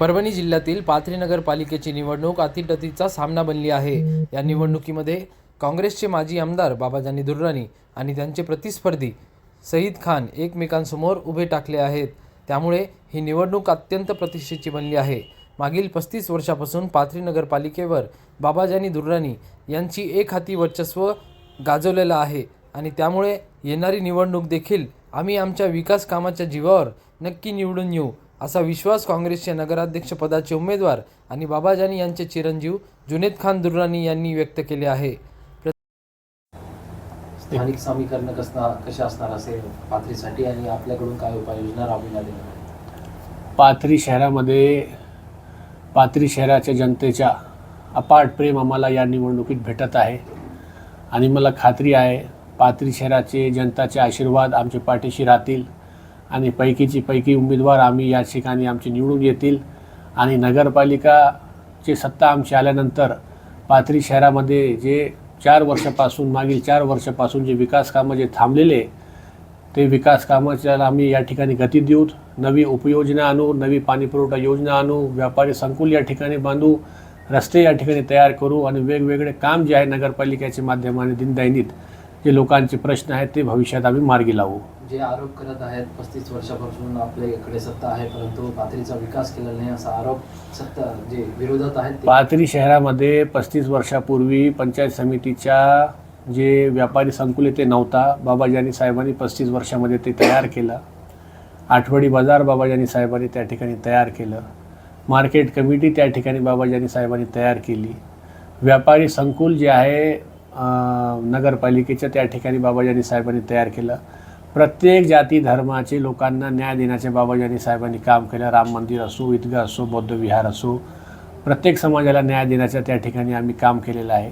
परभणी जिल्ह्यातील पाथरी नगरपालिकेची निवडणूक अतिटतीचा सामना बनली आहे. या निवडणुकीमध्ये काँग्रेसचे माजी आमदार बाबाजानी दुर्राणी आणि त्यांचे प्रतिस्पर्धी सईद खान एकमेकांसमोर उभे टाकले आहेत. त्यामुळे ही निवडणूक अत्यंत प्रतिष्ठेची बनली आहे. मागील पस्तीस वर्षापासून पाथरी नगरपालिकेवर बाबाजानी दुर्राणी यांची एक हाती वर्चस्व गाजवलेलं आहे आणि त्यामुळे येणारी निवडणूक देखील आम्ही आमच्या विकास कामाच्या जीवावर नक्की निवडून येऊ. असा विश्वास काँग्रेसचे नगराध्यक्षपदाचे उमेदवार आणि बाबाजानी यांचे चिरंजीव जुनेद खान दुर्राणी यांनी व्यक्त केले आहे. स्थानिक समीकरण कसं कसे असणार असेल? पाथरीसाठी आणि आपल्याकडून काय उपाययोजना राबविण्यात येणार? पाथरी शहरामध्ये पाथरी शहराच्या जनतेच्या अपाट प्रेम आम्हाला या निवडणुकीत भेटत आहे. आणि मला खात्री आहे पाथरी शहराचे जनताचे आशीर्वाद आमच्या पाठीशी राहतील. आणि पैकीची पैकी उमेदवार आम्ही या ठिकाणी आमचे निवडून येतील. आणि नगरपालिकाची सत्ता आमची आल्यानंतर पाथरी शहरामध्ये जे चार वर्षापासून मागील चार वर्षापासून जे विकास कामं जे थांबलेले ते विकास कामाच्या आम्ही या ठिकाणी गती देऊत नवी उपयोजना आणू नवी पाणीपुरवठा योजना आणू व्यापारी संकुल या ठिकाणी बांधू रस्ते या ठिकाणी तयार करू आणि वेगवेगळे काम जे आहे नगरपालिकेच्या माध्यमाने दिनदैनित जे लोकांचे प्रश्न आहेत ते भविष्यात आम्ही मार्गी लावू. जे आरोप करत आहेत पस्तीस वर्षापासून आपल्याकडे सत्ता आहे परंतु पाथरीचा विकास केलेला नाही असा आरोप सत्ता जे विरोधात आहेत पाथरी शहरामध्ये पस्तीस वर्षापूर्वी पंचायत समितीच्या जे व्यापारी संकुल ते नव्हता बाबाजानी साहेबांनी पस्तीस वर्षामध्ये ते तयार केलं. आठवडी बाजार बाबाजानी साहेबांनी त्या ठिकाणी तयार केलं. मार्केट कमिटी त्या ठिकाणी बाबाजानी साहेबांनी तयार केली. व्यापारी संकुल जे आहे नगरपालिकेच्या त्या ठिकाणी बाबाजानी साहेबांनी तयार केलं. प्रत्येक जाती धर्माचे लोकांना न्याय देण्याचे बाबाजानी साहेबांनी काम केलं. राम मंदिर असो ईदगाह असो बौद्ध विहार असो प्रत्येक समाजाला न्याय देण्याच्या त्या ठिकाणी आम्ही काम केलेलं आहे.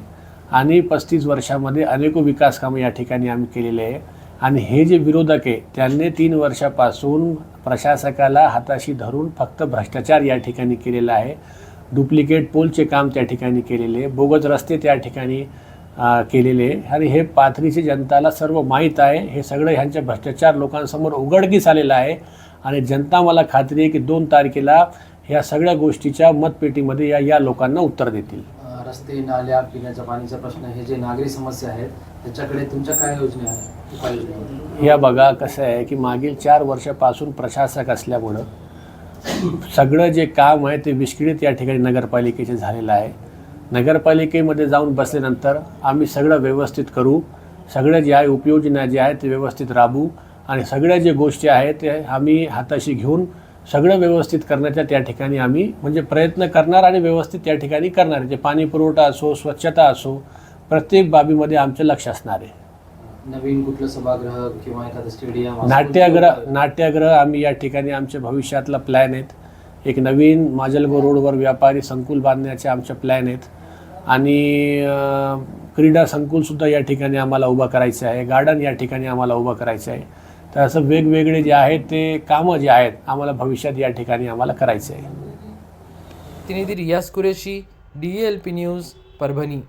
आणि पस्तीस वर्षामध्ये अनेको विकास कामं या ठिकाणी आम्ही केलेले आहे. आणि हे जे विरोधक आहे त्यांनी तीन वर्षापासून प्रशासकाला हाताशी धरून फक्त भ्रष्टाचार या ठिकाणी केलेला आहे. डुप्लिकेट पोलचे काम त्या ठिकाणी केलेले आहे. बोगस रस्ते त्या ठिकाणी केलेले आणि हे पाथरीची जनताला सर्व माहीत आहे. हे सगळं ह्यांच्या भ्रष्टाचार लोकांसमोर उघडकीस आलेलं आहे. आणि जनता मला खात्री आहे की दोन तारखेला ह्या सगळ्या गोष्टीच्या मतपेटीमध्ये या या लोकांना उत्तर देतील. रस्ते नाल्या पिण्याच्या पाण्याचा प्रश्न हे जे नागरी समस्या आहेत त्याच्याकडे तुमच्या काय योजना आहेत? उपाययोजना आहेत? या बघा कसं आहे की मागील चार वर्षापासून प्रशासक असल्यामुळं सगळं जे काम आहे ते विस्कळीत या ठिकाणी नगरपालिकेचे झालेलं आहे. नगरपालिकेमध्ये जाऊन बसल्यानंतर आम्ही सगळं व्यवस्थित करू. सगळं जे आहे उपयोजना जे आहे ते व्यवस्थित राबवू आणि सगळ्या जे गोष्टी आहेत ते आम्ही हाताशी घेऊन सगळं व्यवस्थित करण्याच्या त्या ठिकाणी आम्ही म्हणजे प्रयत्न करणार आणि व्यवस्थित त्या ठिकाणी करणार. आहे. जे पाणी पुरवठा असो स्वच्छता असो प्रत्येक बाबीमध्ये आमचं लक्ष असणार आहे. नवीन कुठलं सभागृह किंवा एखादं स्टेडियम नाट्यगृह नाट्यगृह आम्ही या ठिकाणी आमच्या भविष्यातला प्लॅन आहेत. एक नवीन माजलगाव रोडवर व्यापारी संकुल बांधण्याचे आमचे प्लॅन आहेत. आणि क्रीडा संकुलसुद्धा या ठिकाणी आम्हाला उभं करायचं आहे. गार्डन या ठिकाणी आम्हाला उभं करायचं आहे. तर असं वेगवेगळे जे आहेत ते कामं जे आहेत आम्हाला भविष्यात या ठिकाणी आम्हाला करायचं आहे. प्रतिनिधी Riyaz Qureshi D L P news Parbhani.